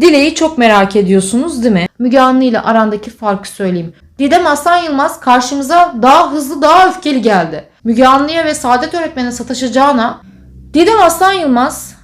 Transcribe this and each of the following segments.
Dile'yi çok merak ediyorsunuz değil mi? Müge Anlı ile arandaki farkı söyleyeyim. Didem Aslan Yılmaz karşımıza daha hızlı daha öfkeli geldi. Müge Anlı'ya ve Saadet Öğretmen'e sataşacağına Didem Aslan Yılmaz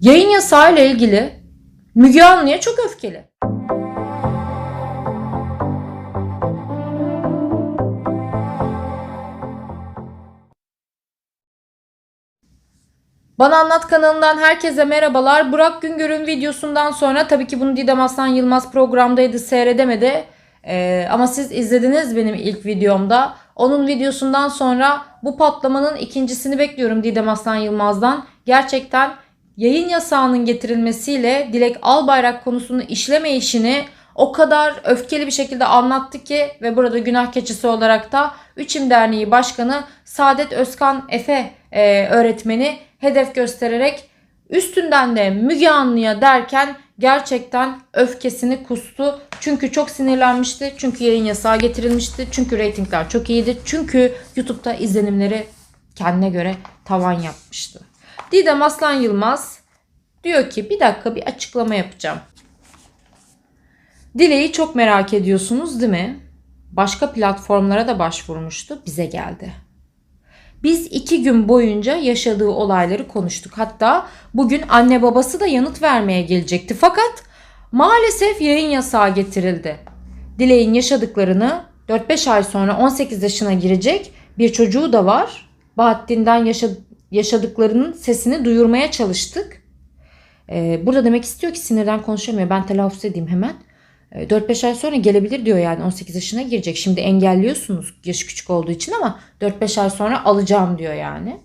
yayın yasağı ile ilgili Müge Anlı'ya çok öfkeli. Bana Anlat kanalından herkese merhabalar. Burak Güngör'ün videosundan sonra tabii ki bunu Didem Aslan Yılmaz programdaydı seyredemedi. Ee, ama siz izlediniz benim ilk videomda. Onun videosundan sonra bu patlamanın ikincisini bekliyorum Didem Aslan Yılmaz'dan. Gerçekten yayın yasağının getirilmesiyle Dilek Albayrak konusunu işlemeyişini o kadar öfkeli bir şekilde anlattı ki ve burada günah keçisi olarak da Üçüm Derneği Başkanı Saadet Özkan Efe e, öğretmeni hedef göstererek üstünden de Müge Anlı'ya derken gerçekten öfkesini kustu. Çünkü çok sinirlenmişti. Çünkü yayın yasağı getirilmişti. Çünkü reytingler çok iyiydi. Çünkü YouTube'da izlenimleri kendine göre tavan yapmıştı. Didem Aslan Yılmaz diyor ki bir dakika bir açıklama yapacağım. Dile'yi çok merak ediyorsunuz değil mi? Başka platformlara da başvurmuştu. Bize geldi. Biz iki gün boyunca yaşadığı olayları konuştuk. Hatta bugün anne babası da yanıt vermeye gelecekti. Fakat maalesef yayın yasağı getirildi. Dileğin yaşadıklarını 4-5 ay sonra 18 yaşına girecek bir çocuğu da var. Bahattin'den yaşa- yaşadıklarının sesini duyurmaya çalıştık. Ee, burada demek istiyor ki sinirden konuşamıyor. Ben telaffuz edeyim hemen. Ee, 4-5 ay sonra gelebilir diyor yani 18 yaşına girecek. Şimdi engelliyorsunuz yaşı küçük olduğu için ama 4-5 ay sonra alacağım diyor yani.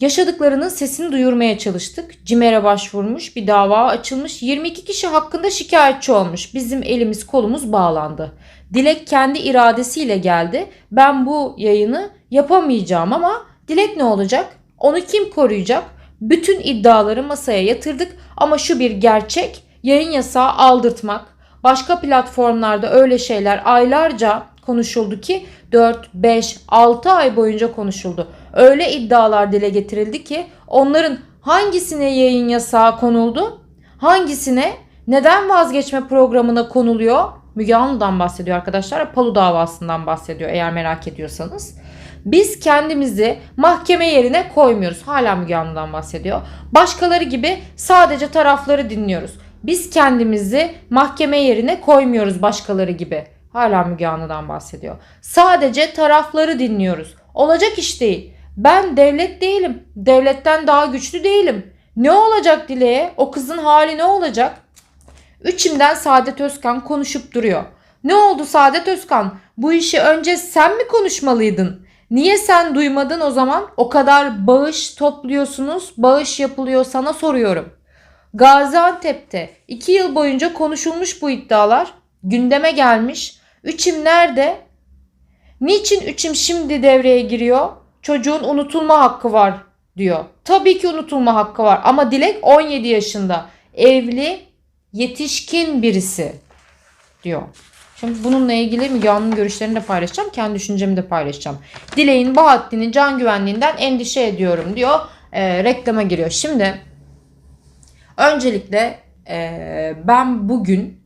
Yaşadıklarının sesini duyurmaya çalıştık. CİMER'e başvurmuş, bir dava açılmış. 22 kişi hakkında şikayetçi olmuş. Bizim elimiz kolumuz bağlandı. Dilek kendi iradesiyle geldi. Ben bu yayını yapamayacağım ama Dilek ne olacak? Onu kim koruyacak? Bütün iddiaları masaya yatırdık ama şu bir gerçek yayın yasağı aldırtmak. Başka platformlarda öyle şeyler aylarca konuşuldu ki 4, 5, 6 ay boyunca konuşuldu. Öyle iddialar dile getirildi ki onların hangisine yayın yasağı konuldu? Hangisine neden vazgeçme programına konuluyor? Müge Anlı'dan bahsediyor arkadaşlar. Palu davasından bahsediyor eğer merak ediyorsanız. Biz kendimizi mahkeme yerine koymuyoruz. Hala Müge Anlı'dan bahsediyor. Başkaları gibi sadece tarafları dinliyoruz. Biz kendimizi mahkeme yerine koymuyoruz başkaları gibi. Hala Müge Anlı'dan bahsediyor. Sadece tarafları dinliyoruz. Olacak iş değil. Ben devlet değilim. Devletten daha güçlü değilim. Ne olacak Dile'ye? O kızın hali ne olacak? Üçümden Saadet Özkan konuşup duruyor. Ne oldu Saadet Özkan? Bu işi önce sen mi konuşmalıydın? Niye sen duymadın o zaman? O kadar bağış topluyorsunuz, bağış yapılıyor sana soruyorum. Gaziantep'te 2 yıl boyunca konuşulmuş bu iddialar. Gündeme gelmiş. Üçüm nerede? Niçin üçüm şimdi devreye giriyor? Çocuğun unutulma hakkı var diyor. Tabii ki unutulma hakkı var ama Dilek 17 yaşında. Evli, yetişkin birisi diyor. Şimdi bununla ilgili Müge Anlı'nın görüşlerini de paylaşacağım. Kendi düşüncemi de paylaşacağım. Dilek'in Bahattin'in can güvenliğinden endişe ediyorum diyor. Ee, reklama giriyor. Şimdi öncelikle ee, ben bugün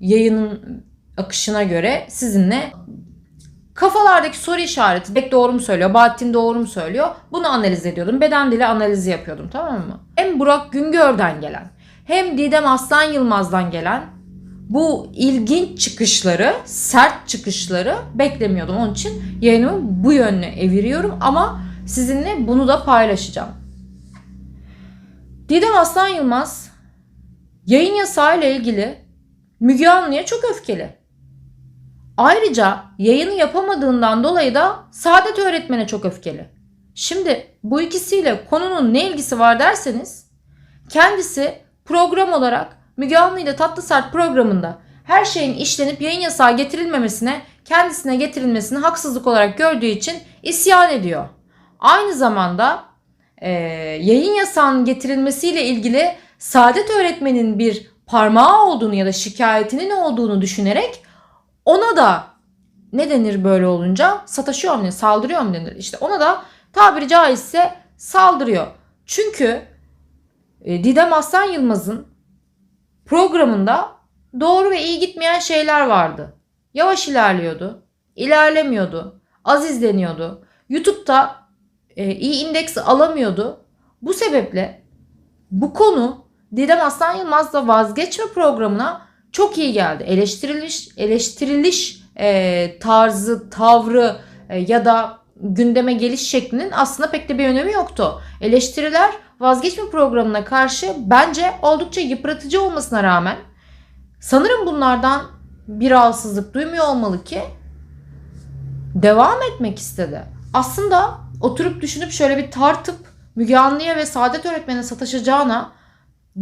yayının akışına göre sizinle kafalardaki soru işareti Dilek doğru mu söylüyor, Bahattin doğru mu söylüyor bunu analiz ediyordum. Beden dili analizi yapıyordum tamam mı? Hem Burak Güngör'den gelen hem Didem Aslan Yılmaz'dan gelen bu ilginç çıkışları, sert çıkışları beklemiyordum. Onun için yayınımı bu yönüne eviriyorum ama sizinle bunu da paylaşacağım. Didem Aslan Yılmaz yayın yasağı ile ilgili Müge Anlı'ya çok öfkeli. Ayrıca yayını yapamadığından dolayı da Saadet öğretmene çok öfkeli. Şimdi bu ikisiyle konunun ne ilgisi var derseniz kendisi program olarak Müge Anlı ile Tatlı Sert programında her şeyin işlenip yayın yasağı getirilmemesine kendisine getirilmesini haksızlık olarak gördüğü için isyan ediyor. Aynı zamanda e, yayın yasağının getirilmesiyle ilgili Saadet öğretmenin bir parmağı olduğunu ya da şikayetinin olduğunu düşünerek ona da ne denir böyle olunca sataşıyor mu denir, saldırıyor mu denir. İşte ona da tabiri caizse saldırıyor. Çünkü e, Didem Aslan Yılmaz'ın programında doğru ve iyi gitmeyen şeyler vardı. Yavaş ilerliyordu. ilerlemiyordu. Az izleniyordu. YouTube'da iyi indeks alamıyordu. Bu sebeple bu konu Didem Aslan Yılmaz'la vazgeçme programına çok iyi geldi. Eleştiriliş, eleştiriliş e, tarzı, tavrı e, ya da gündeme geliş şeklinin aslında pek de bir önemi yoktu. Eleştiriler vazgeçme programına karşı bence oldukça yıpratıcı olmasına rağmen sanırım bunlardan bir rahatsızlık duymuyor olmalı ki devam etmek istedi. Aslında oturup düşünüp şöyle bir tartıp Müge Anlı'ya ve Saadet Öğretmen'e sataşacağına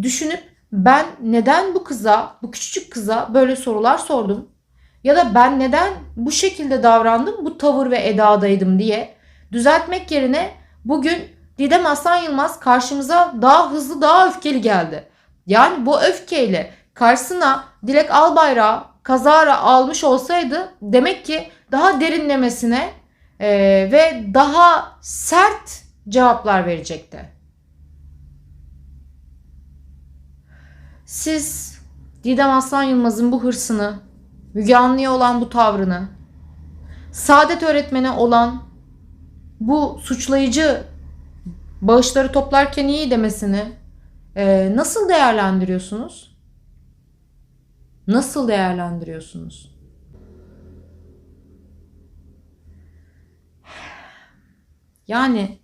düşünüp ben neden bu kıza, bu küçücük kıza böyle sorular sordum? Ya da ben neden bu şekilde davrandım, bu tavır ve edadaydım diye düzeltmek yerine bugün Didem Aslan Yılmaz karşımıza daha hızlı, daha öfkeli geldi. Yani bu öfkeyle karşısına Dilek Albayrak'ı kazara almış olsaydı demek ki daha derinlemesine e, ve daha sert cevaplar verecekti. Siz Didem Aslan Yılmaz'ın bu hırsını, Müge Anlı'ya olan bu tavrını, Saadet öğretmene olan bu suçlayıcı bağışları toplarken iyi demesini e, nasıl değerlendiriyorsunuz? Nasıl değerlendiriyorsunuz? Yani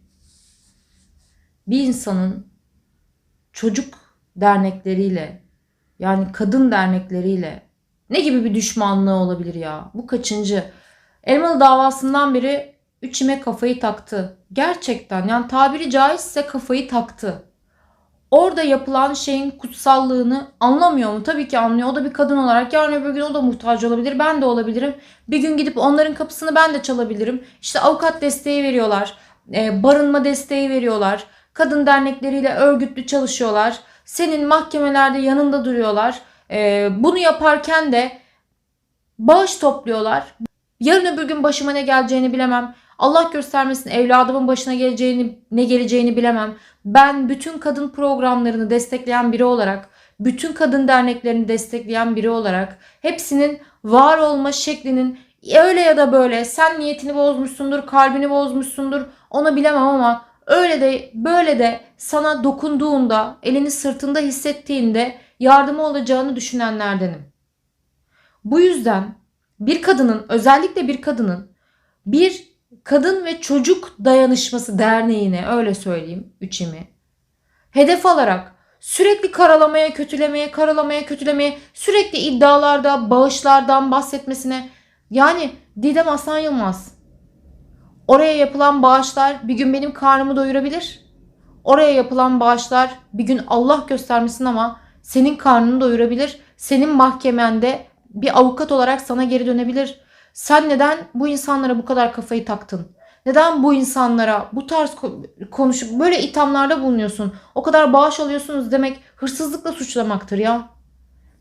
bir insanın çocuk dernekleriyle yani kadın dernekleriyle ne gibi bir düşmanlığı olabilir ya? Bu kaçıncı? Elmalı davasından beri üçüme kafayı taktı. Gerçekten yani tabiri caizse kafayı taktı. Orada yapılan şeyin kutsallığını anlamıyor mu? Tabii ki anlıyor. O da bir kadın olarak yarın öbür gün o da muhtaç olabilir. Ben de olabilirim. Bir gün gidip onların kapısını ben de çalabilirim. İşte avukat desteği veriyorlar. E, barınma desteği veriyorlar. Kadın dernekleriyle örgütlü çalışıyorlar. Senin mahkemelerde yanında duruyorlar. E, bunu yaparken de bağış topluyorlar. Yarın öbür gün başıma ne geleceğini bilemem. Allah göstermesin evladımın başına geleceğini ne geleceğini bilemem. Ben bütün kadın programlarını destekleyen biri olarak, bütün kadın derneklerini destekleyen biri olarak hepsinin var olma şeklinin öyle ya da böyle sen niyetini bozmuşsundur, kalbini bozmuşsundur onu bilemem ama öyle de böyle de sana dokunduğunda, elini sırtında hissettiğinde yardımı olacağını düşünenlerdenim. Bu yüzden bir kadının özellikle bir kadının bir kadın ve çocuk dayanışması derneğine öyle söyleyeyim üçimi hedef alarak sürekli karalamaya, kötülemeye, karalamaya, kötülemeye, sürekli iddialarda, bağışlardan bahsetmesine yani Didem Aslan Yılmaz oraya yapılan bağışlar bir gün benim karnımı doyurabilir. Oraya yapılan bağışlar bir gün Allah göstermesin ama senin karnını doyurabilir. Senin mahkemende bir avukat olarak sana geri dönebilir. Sen neden bu insanlara bu kadar kafayı taktın? Neden bu insanlara bu tarz ko- konuşup böyle ithamlarda bulunuyorsun? O kadar bağış alıyorsunuz demek hırsızlıkla suçlamaktır ya.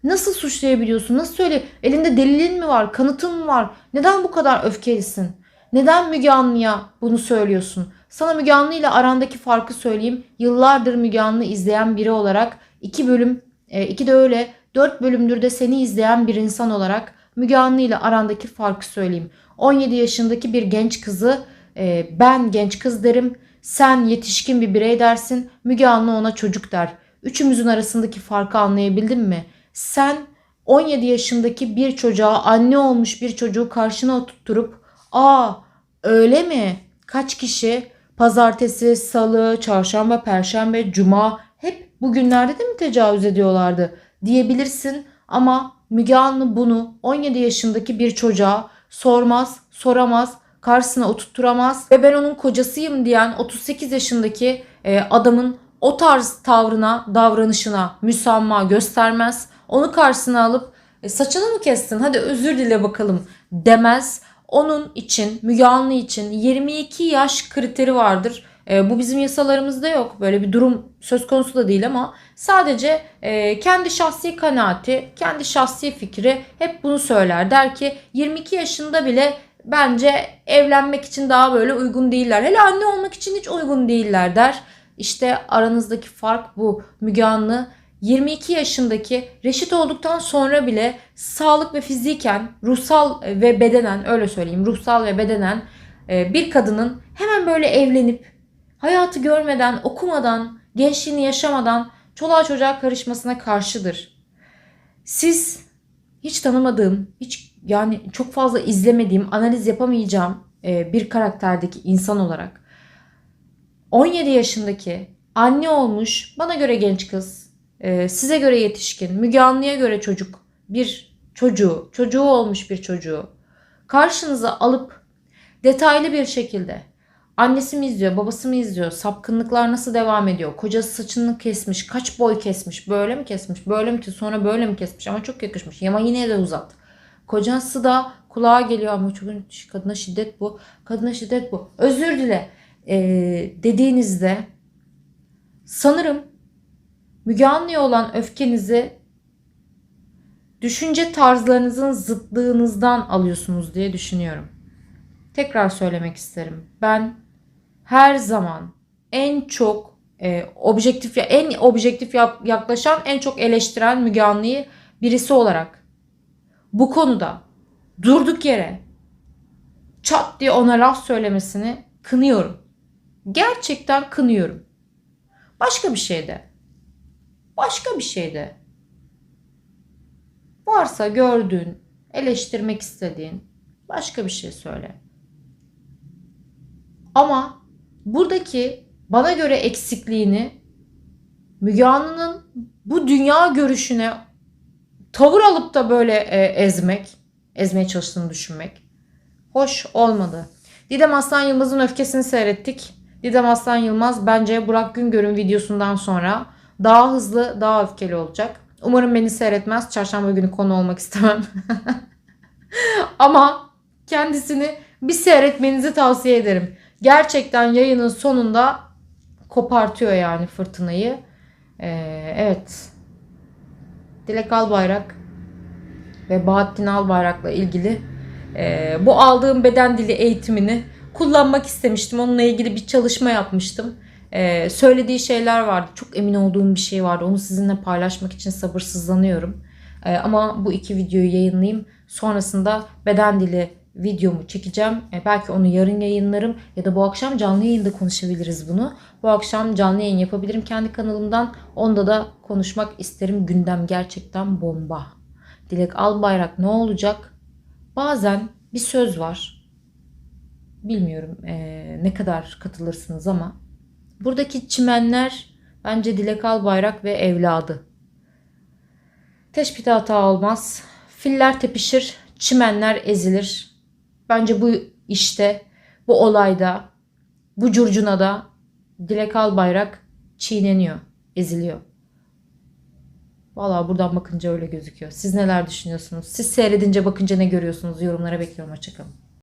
Nasıl suçlayabiliyorsun? Nasıl söyle? Elinde delilin mi var? Kanıtın mı var? Neden bu kadar öfkelisin? Neden Müge Anlı'ya bunu söylüyorsun? Sana Müge Anlı ile arandaki farkı söyleyeyim. Yıllardır Müge Anlı izleyen biri olarak iki bölüm, e, iki de öyle dört bölümdür de seni izleyen bir insan olarak Müge Anlı ile arandaki farkı söyleyeyim. 17 yaşındaki bir genç kızı e, ben genç kız derim. Sen yetişkin bir birey dersin. Müge Anlı ona çocuk der. Üçümüzün arasındaki farkı anlayabildin mi? Sen 17 yaşındaki bir çocuğa anne olmuş bir çocuğu karşına oturtturup aa öyle mi? Kaç kişi? Pazartesi, salı, çarşamba, perşembe, cuma hep bugünlerde de mi tecavüz ediyorlardı? diyebilirsin. Ama Müge Anlı bunu 17 yaşındaki bir çocuğa sormaz, soramaz, karşısına oturtturamaz. Ve ben onun kocasıyım. diyen 38 yaşındaki e, adamın o tarz tavrına, davranışına müsamma göstermez. Onu karşısına alıp e, saçını mı kestin hadi özür dile bakalım demez. Onun için Müge Anlı için 22 yaş kriteri vardır. E, bu bizim yasalarımızda yok. Böyle bir durum söz konusu da değil ama sadece e, kendi şahsi kanaati, kendi şahsi fikri hep bunu söyler. Der ki 22 yaşında bile bence evlenmek için daha böyle uygun değiller. Hele anne olmak için hiç uygun değiller der. İşte aranızdaki fark bu. Müge Anlı 22 yaşındaki reşit olduktan sonra bile sağlık ve fiziken, ruhsal ve bedenen öyle söyleyeyim, ruhsal ve bedenen e, bir kadının hemen böyle evlenip hayatı görmeden, okumadan, gençliğini yaşamadan çoluğa çocuğa karışmasına karşıdır. Siz hiç tanımadığım, hiç yani çok fazla izlemediğim, analiz yapamayacağım e, bir karakterdeki insan olarak 17 yaşındaki anne olmuş, bana göre genç kız, e, size göre yetişkin, Müge Anlı'ya göre çocuk, bir çocuğu, çocuğu olmuş bir çocuğu karşınıza alıp detaylı bir şekilde annesi mi izliyor, babası mı izliyor, sapkınlıklar nasıl devam ediyor, kocası saçını kesmiş, kaç boy kesmiş, böyle mi kesmiş, böyle mi kesmiş, sonra böyle mi kesmiş ama çok yakışmış ama yine de uzat. Kocası da kulağa geliyor ama çok kadına şiddet bu, kadına şiddet bu. Özür dile e, dediğinizde sanırım Müge Anlı'ya olan öfkenizi düşünce tarzlarınızın zıtlığınızdan alıyorsunuz diye düşünüyorum. Tekrar söylemek isterim. Ben her zaman en çok e, objektif en objektif yaklaşan, en çok eleştiren Müge Anlı'yı birisi olarak bu konuda durduk yere çat diye ona laf söylemesini kınıyorum. Gerçekten kınıyorum. Başka bir şeyde. Başka bir şeyde. Varsa gördüğün, eleştirmek istediğin başka bir şey söyle. Ama buradaki bana göre eksikliğini Müge Anlı'nın bu dünya görüşüne tavır alıp da böyle e, ezmek, ezmeye çalıştığını düşünmek hoş olmadı. Didem Aslan Yılmaz'ın öfkesini seyrettik. Didem Aslan Yılmaz bence Burak Güngör'ün videosundan sonra daha hızlı, daha öfkeli olacak. Umarım beni seyretmez. Çarşamba günü konu olmak istemem. Ama kendisini bir seyretmenizi tavsiye ederim. Gerçekten yayının sonunda kopartıyor yani fırtınayı. Ee, evet. Dilek Albayrak ve Bahattin Albayrak'la ilgili e, bu aldığım beden dili eğitimini kullanmak istemiştim. Onunla ilgili bir çalışma yapmıştım. Ee, söylediği şeyler vardı. Çok emin olduğum bir şey vardı. Onu sizinle paylaşmak için sabırsızlanıyorum. Ee, ama bu iki videoyu yayınlayayım. Sonrasında beden dili videomu çekeceğim. Ee, belki onu yarın yayınlarım ya da bu akşam canlı yayında konuşabiliriz bunu. Bu akşam canlı yayın yapabilirim kendi kanalımdan. Onda da konuşmak isterim. Gündem gerçekten bomba. Dilek Albayrak ne olacak? Bazen bir söz var. Bilmiyorum ee, ne kadar katılırsınız ama buradaki çimenler bence Dilek Albayrak ve evladı. Teşbihte hata olmaz. Filler tepişir, çimenler ezilir. Bence bu işte, bu olayda, bu curcunada Dilek Albayrak çiğneniyor, eziliyor. Valla buradan bakınca öyle gözüküyor. Siz neler düşünüyorsunuz? Siz seyredince bakınca ne görüyorsunuz? Yorumlara bekliyorum. Hoşçakalın.